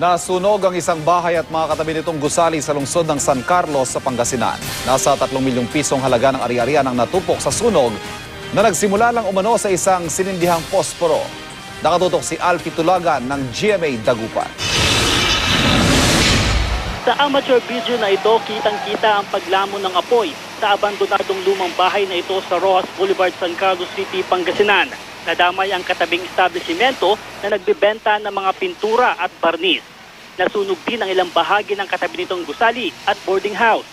Nasunog ang isang bahay at mga katabi nitong gusali sa lungsod ng San Carlos sa Pangasinan. Nasa 3 milyong pisong halaga ng ari-arian ang natupok sa sunog na nagsimula lang umano sa isang sinindihang posporo. Nakatutok si Alfie Tulagan ng GMA Dagupan. Sa amateur video na ito, kitang-kita ang paglamon ng apoy sa abandonadong lumang bahay na ito sa Rojas Boulevard, San Carlos City, Pangasinan. Nadamay ang katabing establishmento na nagbebenta ng mga pintura at barnis. Nasunog din ang ilang bahagi ng katabi nitong gusali at boarding house.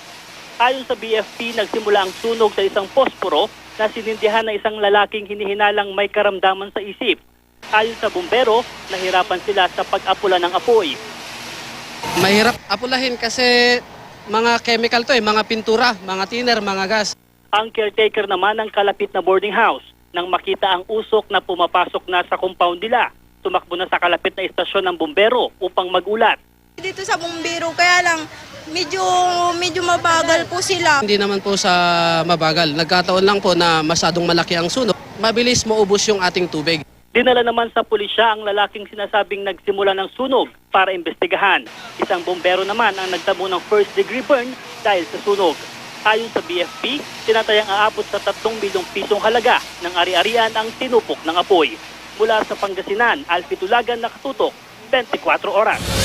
Ayon sa BFP, nagsimula ang sunog sa isang posporo na sinindihan ng isang lalaking hinihinalang may karamdaman sa isip. Ayon sa bumbero, nahirapan sila sa pag-apula ng apoy. Mahirap apulahin kasi mga chemical to eh, mga pintura, mga thinner, mga gas. Ang caretaker naman ng kalapit na boarding house nang makita ang usok na pumapasok na sa compound nila. Tumakbo na sa kalapit na istasyon ng bumbero upang magulat. Dito sa bumbiro, kaya lang medyo medyo mabagal po sila. Hindi naman po sa mabagal. Nagkataon lang po na masyadong malaki ang sunog. Mabilis maubos yung ating tubig. Dinala naman sa pulisya ang lalaking sinasabing nagsimula ng sunog para imbestigahan. Isang bumbero naman ang nagtamo ng first degree burn dahil sa sunog. Ayon sa BFP, tinatayang aabot sa 3 milyong pisong halaga ng ari-arian ang tinupok ng apoy. Mula sa Pangasinan, Alfie Tulagan nakatutok, 24 oras.